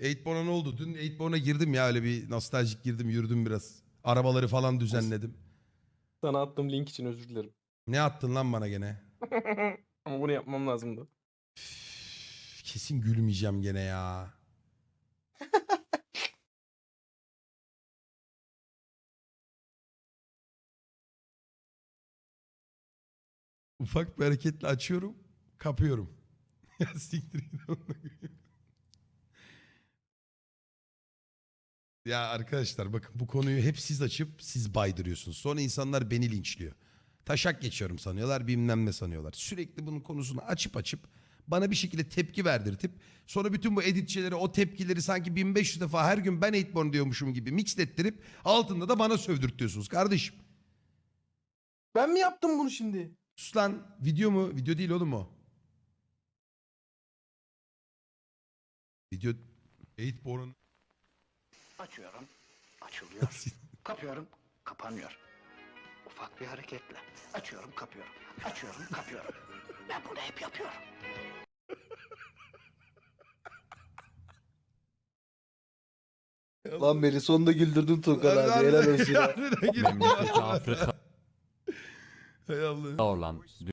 Eightborn'a ne oldu? Dün Eightborn'a girdim ya öyle bir nostaljik girdim yürüdüm biraz. Arabaları falan düzenledim. Sana attığım link için özür dilerim. Ne attın lan bana gene? Ama bunu yapmam lazımdı. Üf, Kesin gülmeyeceğim gene ya. Ufak bir hareketle açıyorum, kapıyorum. ya siktir git amına koyayım. Ya arkadaşlar bakın bu konuyu hep siz açıp siz baydırıyorsunuz. Sonra insanlar beni linçliyor. Taşak geçiyorum sanıyorlar bilmem ne sanıyorlar. Sürekli bunun konusunu açıp açıp bana bir şekilde tepki verdirtip sonra bütün bu editçileri o tepkileri sanki 1500 defa her gün ben Eightborn diyormuşum gibi mixlettirip altında da bana sövdürtüyorsunuz kardeşim. Ben mi yaptım bunu şimdi? Sus lan video mu? Video değil oğlum o. Video Eightborn'un Açıyorum, açılıyor. Kapıyorum, kapanmıyor. Ufak bir hareketle. Açıyorum, kapıyorum. Açıyorum, kapıyorum. Ben bunu hep yapıyorum. Lan beni sonunda güldürdün Tuğkan abi. Helal olsun. ya. Memleketi Afrika Hay Allah. olan